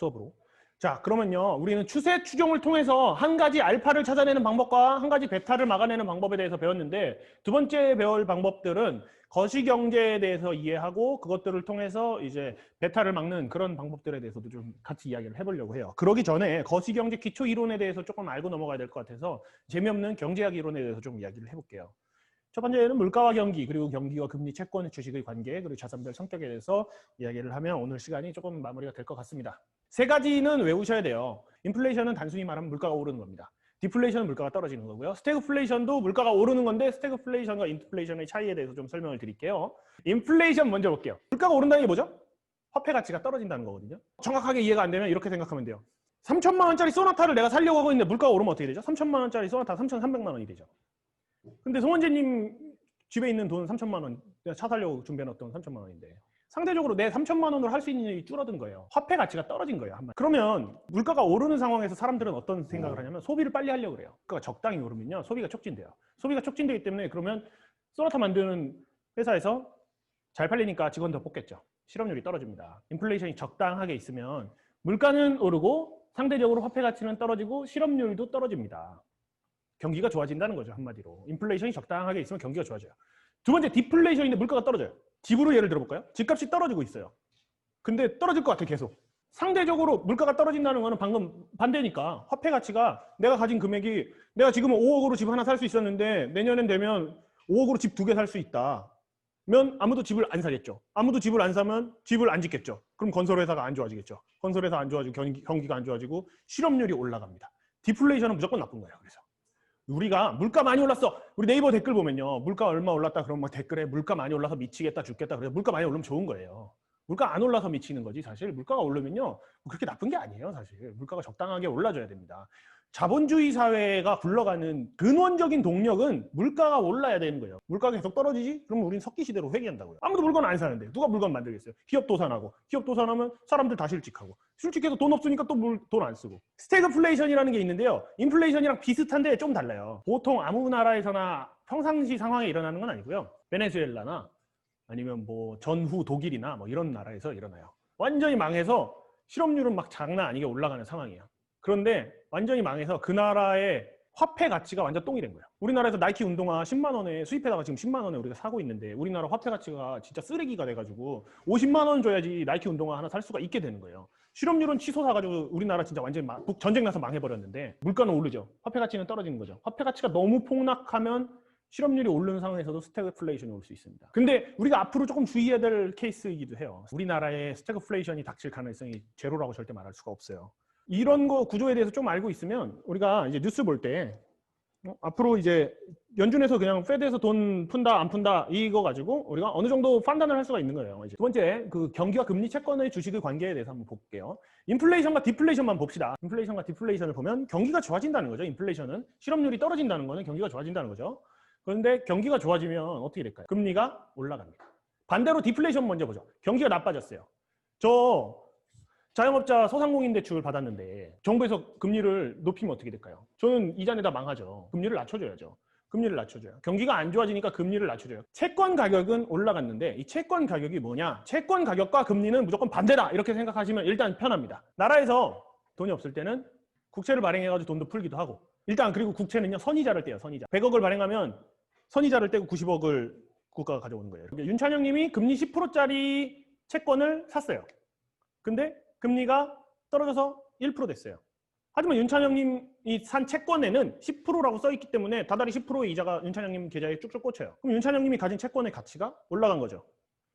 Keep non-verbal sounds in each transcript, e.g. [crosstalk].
수업으로. 자, 그러면요. 우리는 추세 추종을 통해서 한 가지 알파를 찾아내는 방법과 한 가지 베타를 막아내는 방법에 대해서 배웠는데 두 번째 배울 방법들은 거시 경제에 대해서 이해하고 그것들을 통해서 이제 베타를 막는 그런 방법들에 대해서도 좀 같이 이야기를 해보려고 해요. 그러기 전에 거시 경제 기초 이론에 대해서 조금 알고 넘어가야 될 것 같아서 재미없는 경제학 이론에 대해서 좀 이야기를 해볼게요. 첫 번째는 물가와 경기 그리고 경기와 금리 채권 주식의 관계 그리고 자산별 성격에 대해서 이야기를 하면 오늘 시간이 조금 마무리가 될 것 같습니다. 세 가지는 외우셔야 돼요. 인플레이션은 단순히 말하면 물가가 오르는 겁니다. 디플레이션은 물가가 떨어지는 거고요. 스태그플레이션도 물가가 오르는 건데 스태그플레이션과 인플레이션의 차이에 대해서 좀 설명을 드릴게요. 인플레이션 먼저 볼게요. 물가가 오른다는 게 뭐죠? 화폐 가치가 떨어진다는 거거든요. 정확하게 이해가 안 되면 이렇게 생각하면 돼요. 3천만 원짜리 소나타를 내가 살려고 하고 있는데 물가가 오르면 어떻게 되죠? 3천만 원짜리 소나타 3,300만 원이 되죠. 근데 송원재님 집에 있는 돈 3천만 원, 차 살려고 준비해놨던 3천만 원인데 상대적으로 내 3천만 원으로 할 수 있는 일이 줄어든 거예요. 화폐 가치가 떨어진 거예요. 한마디. 그러면 물가가 오르는 상황에서 사람들은 어떤 생각을 하냐면 소비를 빨리 하려고 그래요. 그러니까 적당히 오르면요. 소비가 촉진돼요. 소비가 촉진되기 때문에 그러면 소나타 만드는 회사에서 잘 팔리니까 직원 더 뽑겠죠. 실업률이 떨어집니다. 인플레이션이 적당하게 있으면 물가는 오르고 상대적으로 화폐 가치는 떨어지고 실업률도 떨어집니다. 경기가 좋아진다는 거죠 한마디로 인플레이션이 적당하게 있으면 경기가 좋아져요 두 번째 디플레이션인데 물가가 떨어져요 집으로 예를 들어볼까요? 집값이 떨어지고 있어요. 근데 떨어질 것 같아요 계속. 상대적으로 물가가 떨어진다는 거는 방금 반대니까 화폐 가치가 내가 가진 금액이 내가 지금은 5억으로 집 하나 살 수 있었는데 내년엔 되면 5억으로 집 두 개 살 수 있다 면 아무도 집을 안 사겠죠. 아무도 집을 안 사면 집을 안 짓겠죠. 그럼 건설회사가 안 좋아지겠죠. 건설회사 안 좋아지고 경기, 경기가 안 좋아지고 실업률이 올라갑니다. 디플레이션은 무조건 나쁜 거예요 그래서 우리가 물가 많이 올랐어. 우리 네이버 댓글 보면요. 물가 얼마 올랐다 그러면 막 댓글에 물가 많이 올라서 미치겠다 죽겠다 그래서 물가 많이 오르면 좋은 거예요. 물가 안 올라서 미치는 거지 사실 물가가 오르면요 뭐 그렇게 나쁜 게 아니에요 사실 물가가 적당하게 올라줘야 됩니다 자본주의 사회가 굴러가는 근원적인 동력은 물가가 올라야 되는 거예요. 물가가 계속 떨어지지? 그러면 우리는 석기 시대로 회귀한다고요. 아무도 물건 안 사는데 누가 물건 만들겠어요? 기업 도산하고 기업 도산하면 사람들 다 실직하고 실직해서 돈 없으니까 또 돈 안 쓰고 스태그플레이션이라는 게 있는데요. 인플레이션이랑 비슷한데 좀 달라요. 보통 아무 나라에서나 평상시 상황에 일어나는 건 아니고요. 베네수엘라나 아니면 뭐 전후 독일이나 뭐 이런 나라에서 일어나요. 완전히 망해서 실업률은 막 장난 아니게 올라가는 상황이에요. 그런데 완전히 망해서 그 나라의 화폐 가치가 완전 똥이 된 거예요. 우리나라에서 나이키 운동화 10만 원에 수입해다가 지금 10만 원에 우리가 사고 있는데 우리나라 화폐 가치가 진짜 쓰레기가 돼가지고 50만 원 줘야지 나이키 운동화 하나 살 수가 있게 되는 거예요. 실업률은 치솟아가지고 우리나라 진짜 완전히 전쟁 나서 망해버렸는데 물가는 오르죠. 화폐 가치는 떨어지는 거죠. 화폐 가치가 너무 폭락하면 실업률이 오르는 상황에서도 스태그플레이션이 올 수 있습니다. 근데 우리가 앞으로 조금 주의해야 될 케이스이기도 해요. 우리나라의 스태그플레이션이 닥칠 가능성이 제로라고 절대 말할 수가 없어요. 이런 거 구조에 대해서 좀 알고 있으면 우리가 이제 뉴스 볼때 어, 앞으로 이제 연준에서 그냥 페드에서 돈 푼다 안 푼다 이거 가지고 우리가 어느 정도 판단을 할 수가 있는 거예요. 이제 두 번째 그 경기와 금리 채권의 주식의 관계에 대해서 한번 볼게요. 인플레이션과 디플레이션만 봅시다. 인플레이션과 디플레이션을 보면 경기가 좋아진다는 거죠. 인플레이션은 실업률이 떨어진다는 거는 경기가 좋아진다는 거죠. 그런데 경기가 좋아지면 어떻게 될까요? 금리가 올라갑니다. 반대로 디플레이션 먼저 보죠. 경기가 나빠졌어요. 저 자영업자 소상공인 대출 받았는데 정부에서 금리를 높이면 어떻게 될까요? 저는 이자 내다 망하죠. 금리를 낮춰줘야죠. 금리를 낮춰줘요. 경기가 안 좋아지니까 금리를 낮춰줘요. 채권 가격은 올라갔는데 이 채권 가격이 뭐냐? 채권 가격과 금리는 무조건 반대다 이렇게 생각하시면 일단 편합니다. 나라에서 돈이 없을 때는 국채를 발행해가지고 돈도 풀기도 하고 일단 그리고 국채는요 선이자를 떼요 선이자 100억을 발행하면 선이자를 떼고 90억을 국가가 가져오는 거예요. 윤찬영 님이 금리 10%짜리 채권을 샀어요. 근데 금리가 떨어져서 1% 됐어요. 하지만 윤찬영님이 산 채권에는 10%라고 써있기 때문에 다달이 10%의 이자가 윤찬영님 계좌에 쭉쭉 꽂혀요. 그럼 윤찬영님이 가진 채권의 가치가 올라간 거죠.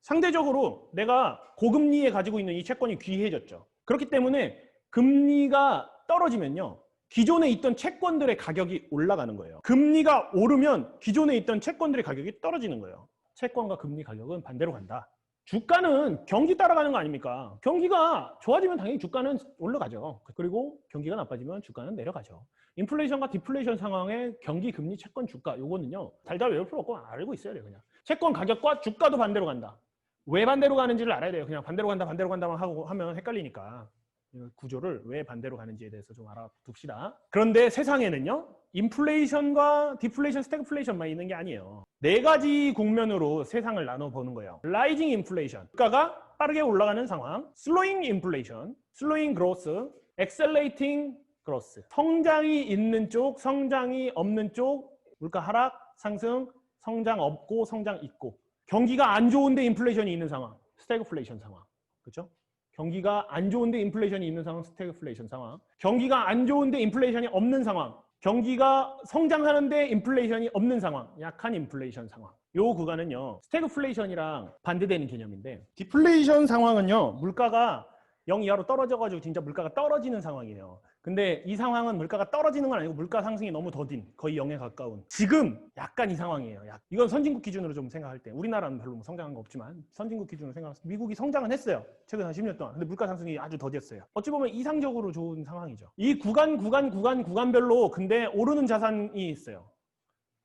상대적으로 내가 고금리에 가지고 있는 이 채권이 귀해졌죠. 그렇기 때문에 금리가 떨어지면요. 기존에 있던 채권들의 가격이 올라가는 거예요. 금리가 오르면 기존에 있던 채권들의 가격이 떨어지는 거예요. 채권과 금리 가격은 반대로 간다. 주가는 경기 따라가는 거 아닙니까? 경기가 좋아지면 당연히 주가는 올라가죠. 그리고 경기가 나빠지면 주가는 내려가죠. 인플레이션과 디플레이션 상황에 경기, 금리, 채권, 주가 요거는요. 달달 외울 필요 없고 알고 있어야 돼요. 그냥. 채권 가격과 주가도 반대로 간다. 왜 반대로 가는지를 알아야 돼요. 그냥 반대로 간다, 반대로 간다만 하고 하면 헷갈리니까. 이 구조를 왜 반대로 가는지에 대해서 좀 알아둡시다. 그런데 세상에는요, 인플레이션과 디플레이션, 스태그플레이션만 있는 게 아니에요. 네 가지 국면으로 세상을 나눠 보는 거예요. 라이징 인플레이션, 물가가 빠르게 올라가는 상황, 슬로잉 인플레이션, 슬로잉 그로스, 엑셀레이팅 그로스. 성장이 있는 쪽, 성장이 없는 쪽, 물가 하락, 상승, 성장 없고 성장 있고. 경기가 안 좋은데 인플레이션이 있는 상황, 스태그플레이션 상황. 그렇죠? 경기가 안 좋은데 인플레이션이 있는 상황, 스태그플레이션 상황. 경기가 안 좋은데 인플레이션이 없는 상황. 경기가 성장하는데 인플레이션이 없는 상황. 약한 인플레이션 상황. 요 구간은요. 스태그플레이션이랑 반대되는 개념인데 디플레이션 상황은요. 물가가 0 이하로 떨어져 가지고 진짜 물가가 떨어지는 상황이에요. 근데 이 상황은 물가가 떨어지는 건 아니고 물가 상승이 너무 더딘 거의 0에 가까운 지금 약간 이 상황이에요. 약. 이건 선진국 기준으로 좀 생각할 때 우리나라는 별로 뭐 성장한 거 없지만 선진국 기준으로 생각할 때 미국이 성장은 했어요. 최근 한 10년 동안. 근데 물가 상승이 아주 더뎠어요. 어찌 보면 이상적으로 좋은 상황이죠. 이 구간 구간 구간 구간별로 근데 오르는 자산이 있어요.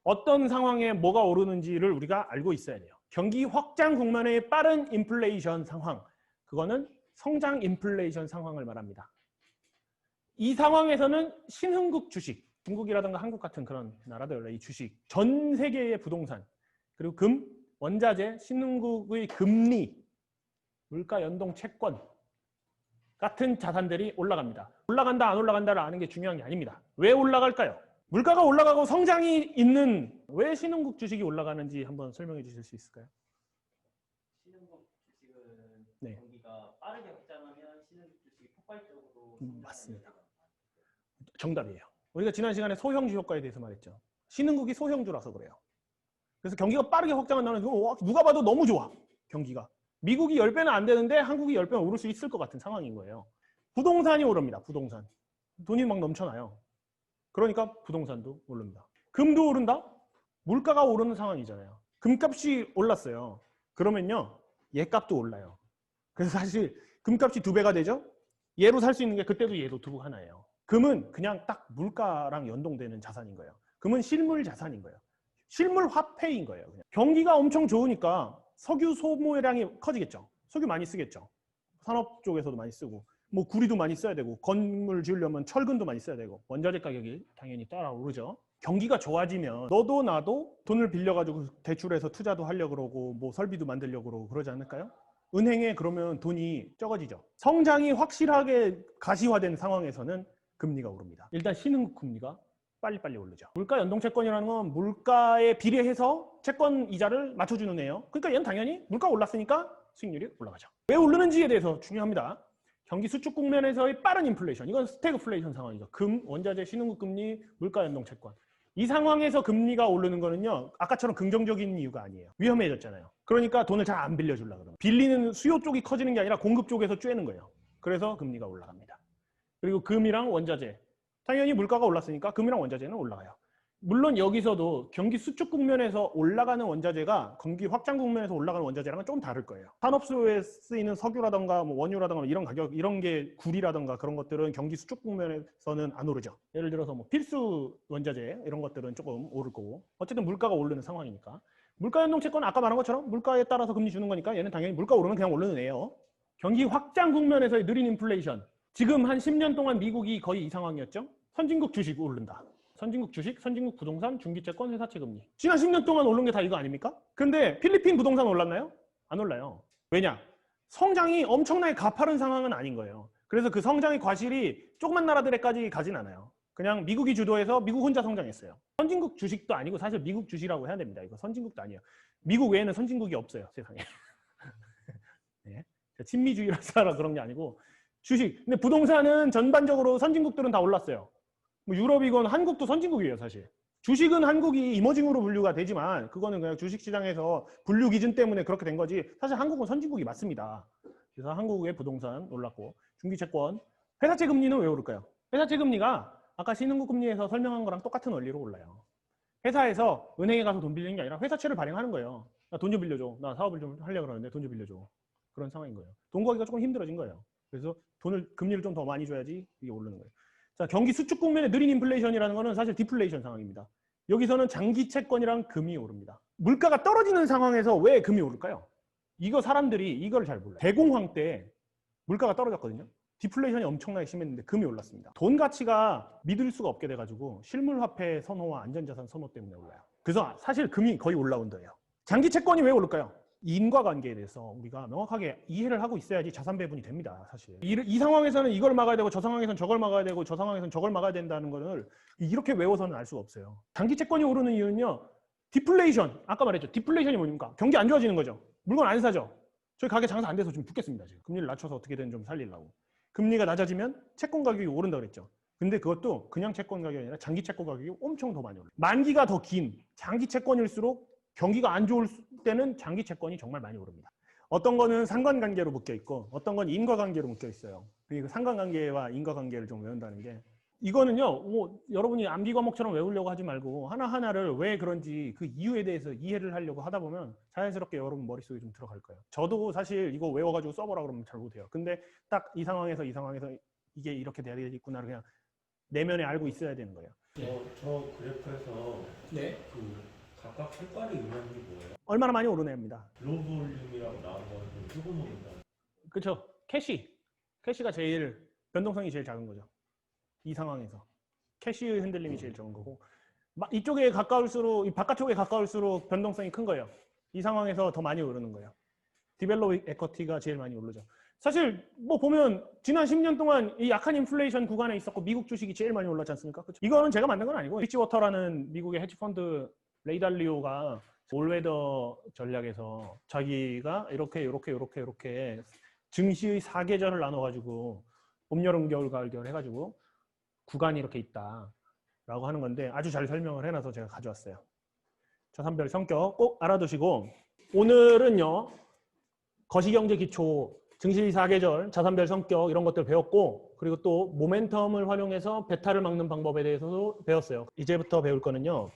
어떤 상황에 뭐가 오르는지를 우리가 알고 있어야 돼요. 경기 확장 국면의 빠른 인플레이션 상황. 그거는 성장 인플레이션 상황을 말합니다. 이 상황에서는 신흥국 주식, 중국이라든가 한국 같은 그런 나라들 이 주식, 전 세계의 부동산, 그리고 금, 원자재, 신흥국의 금리, 물가 연동 채권 같은 자산들이 올라갑니다. 올라간다 안 올라간다를 아는 게 중요한 게 아닙니다. 왜 올라갈까요? 물가가 올라가고 성장이 있는 왜 신흥국 주식이 올라가는지 한번 설명해 주실 수 있을까요? 신흥국 주식은 네. 경기가 빠르게 확장하면 신흥국 주식이 폭발적으로 음, 맞습니다. 정답이에요. 우리가 지난 시간에 소형주 효과에 대해서 말했죠. 신흥국이 소형주라서 그래요. 그래서 경기가 빠르게 확장한다는 거 와, 누가 봐도 너무 좋아. 경기가. 미국이 10배는 안 되는데 한국이 10배는 오를 수 있을 것 같은 상황인 거예요. 부동산이 오릅니다. 부동산. 돈이 막 넘쳐나요. 그러니까 부동산도 오릅니다. 금도 오른다? 물가가 오르는 상황이잖아요. 금값이 올랐어요. 그러면요. 얘값도 올라요. 그래서 사실 금값이 두 배가 되죠? 얘로 살 수 있는 게 그때도 얘도 두 하나예요. 금은 그냥 딱 물가랑 연동되는 자산인 거예요. 금은 실물 자산인 거예요. 실물 화폐인 거예요. 그냥. 경기가 엄청 좋으니까 석유 소모량이 커지겠죠. 석유 많이 쓰겠죠. 산업 쪽에서도 많이 쓰고 뭐 구리도 많이 써야 되고 건물 지으려면 철근도 많이 써야 되고 원자재 가격이 당연히 따라 오르죠. 경기가 좋아지면 너도 나도 돈을 빌려가지고 대출해서 투자도 하려고 그러고 뭐 설비도 만들려고 그러고 그러지 않을까요? 은행에 그러면 돈이 적어지죠. 성장이 확실하게 가시화된 상황에서는 금리가 오릅니다. 일단 신흥국 금리가 빨리빨리 오르죠. 물가 연동 채권이라는 건 물가에 비례해서 채권 이자를 맞춰주는 애예요. 그러니까 얘는 당연히 물가 올랐으니까 수익률이 올라가죠. 왜 오르는지에 대해서 중요합니다. 경기 수축 국면에서의 빠른 인플레이션. 이건 스태그플레이션 상황이죠. 금, 원자재, 신흥국 금리, 물가 연동 채권. 이 상황에서 금리가 오르는 거는요. 아까처럼 긍정적인 이유가 아니에요. 위험해졌잖아요. 그러니까 돈을 잘 안 빌려주려 그러면. 빌리는 수요 쪽이 커지는 게 아니라 공급 쪽에서 쬐는 거예요. 그래서 금리가 올라갑니다. 그리고 금이랑 원자재. 당연히 물가가 올랐으니까 금이랑 원자재는 올라가요. 물론 여기서도 경기 수축 국면에서 올라가는 원자재가 경기 확장 국면에서 올라가는 원자재랑은 좀 다를 거예요. 산업수요에 쓰이는 석유라던가 뭐 원유라던가 이런 가격 이런 게 구리라던가 그런 것들은 경기 수축 국면에서는 안 오르죠. 예를 들어서 뭐 필수 원자재 이런 것들은 조금 오를 거고 어쨌든 물가가 오르는 상황이니까 물가 연동 채권 아까 말한 것처럼 물가에 따라서 금리 주는 거니까 얘는 당연히 물가 오르면 그냥 오르는 애예요. 경기 확장 국면에서의 느린 인플레이션 지금 한 10년 동안 미국이 거의 이 상황이었죠. 선진국 주식 오른다. 선진국 주식, 선진국 부동산, 중기채권, 회사채 금리. 지난 10년 동안 오른 게 다 이거 아닙니까? 근데 필리핀 부동산 올랐나요? 안 올라요. 왜냐? 성장이 엄청나게 가파른 상황은 아닌 거예요. 그래서 그 성장의 과실이 조그만 나라들에까지 가진 않아요. 그냥 미국이 주도해서 미국 혼자 성장했어요. 선진국 주식도 아니고 사실 미국 주식이라고 해야 됩니다. 이거 선진국도 아니에요. 미국 외에는 선진국이 없어요. 세상에. [laughs] 네. 친미주의라서 그런 게 아니고 주식. 근데 부동산은 전반적으로 선진국들은 다 올랐어요. 뭐 유럽이건 한국도 선진국이에요, 사실. 주식은 한국이 이머징으로 분류가 되지만 그거는 그냥 주식시장에서 분류 기준 때문에 그렇게 된 거지 사실 한국은 선진국이 맞습니다. 그래서 한국의 부동산 올랐고 중기채권, 회사채 금리는 왜 오를까요? 회사채 금리가 아까 신흥국 금리에서 설명한 거랑 똑같은 원리로 올라요. 회사에서 은행에 가서 돈 빌리는 게 아니라 회사채를 발행하는 거예요. 나 돈 좀 빌려줘. 나 사업을 좀 하려고 그러는데 돈 좀 빌려줘. 그런 상황인 거예요. 돈 구하기가 조금 힘들어진 거예요. 그래서 돈을 금리를 좀 더 많이 줘야지 이게 오르는 거예요. 자, 경기 수축 국면의 느린 인플레이션이라는 거는 사실 디플레이션 상황입니다. 여기서는 장기 채권이랑 금이 오릅니다. 물가가 떨어지는 상황에서 왜 금이 오를까요? 이거 사람들이 이걸 잘 몰라요. 대공황 때 물가가 떨어졌거든요. 디플레이션이 엄청나게 심했는데 금이 올랐습니다. 돈 가치가 믿을 수가 없게 돼가지고 실물화폐 선호와 안전자산 선호 때문에 올라요. 그래서 사실 금이 거의 올라온다예요. 장기 채권이 왜 오를까요? 인과관계에 대해서 우리가 명확하게 이해를 하고 있어야지 자산 배분이 됩니다. 사실 이, 이 상황에서는 이걸 막아야 되고 저 상황에서는 저걸 막아야 되고 저 상황에서는 저걸 막아야 된다는 거를 이렇게 외워서는 알 수가 없어요. 장기 채권이 오르는 이유는요. 디플레이션 아까 말했죠. 디플레이션이 뭡니까? 경기 안 좋아지는 거죠. 물건 안 사죠. 저희 가게 장사 안 돼서 좀 죽겠습니다. 지금 금리를 낮춰서 어떻게든 좀 살리려고. 금리가 낮아지면 채권 가격이 오른다 그랬죠. 근데 그것도 그냥 채권 가격이 아니라 장기 채권 가격이 엄청 더 많이 올라요. 만기가 더 긴 장기 채권일수록 경기가 안 좋을 때는 장기 채권이 정말 많이 오릅니다. 어떤 거는 상관관계로 묶여 있고 어떤 건 인과관계로 묶여 있어요. 그리고 상관관계와 인과관계를 좀 외운다는 게 이거는요. 뭐 여러분이 암기 과목처럼 외우려고 하지 말고 하나하나를 왜 그런지 그 이유에 대해서 이해를 하려고 하다 보면 자연스럽게 여러분 머릿속에 좀 들어갈 거예요. 저도 사실 이거 외워가지고 써보라 그러면 잘 못해요. 근데 딱 이 상황에서 이 상황에서 이게 이렇게 돼야 되겠구나를 그냥 내면에 알고 있어야 되는 거예요. 저, 저 그래프에서 네. 그 각각 색깔이 의미하는 게 뭐예요? 얼마나 많이 오르냅니다. 글로볼륨이라고 나온 거는 좀 조금 오른다. 그렇죠. 캐시. 캐시가 제일 변동성이 제일 작은 거죠. 이 상황에서 캐시의 흔들림이 제일 적은 거고 마- 이쪽에 가까울수록 이 바깥쪽에 가까울수록 변동성이 큰 거예요. 이 상황에서 더 많이 오르는 거예요. 디벨롭 에쿼티가 제일 많이 오르죠. 사실 뭐 보면 지난 10년 동안 이 약한 인플레이션 구간에 있었고 미국 주식이 제일 많이 올랐지 않습니까? 그쵸? 이거는 제가 만든 건 아니고 리치워터라는 미국의 헤지펀드 레이달리오가 올웨더 전략에서 자기가 이렇게 이렇게 이렇게 이렇게 증시의 사계절을 나눠가지고 봄, 여름, 겨울, 가을, 겨울 해가지고 구간이 이렇게 있다 라고 하는 건데 아주 잘 설명을 해놔서 제가 가져왔어요. 자산별 성격 꼭 알아두시고 오늘은요 거시경제 기초, 증시 사계절, 자산별 성격 이런 것들 배웠고 그리고 또 모멘텀을 활용해서 베타를 막는 방법에 대해서도 배웠어요. 이제부터 배울 거는요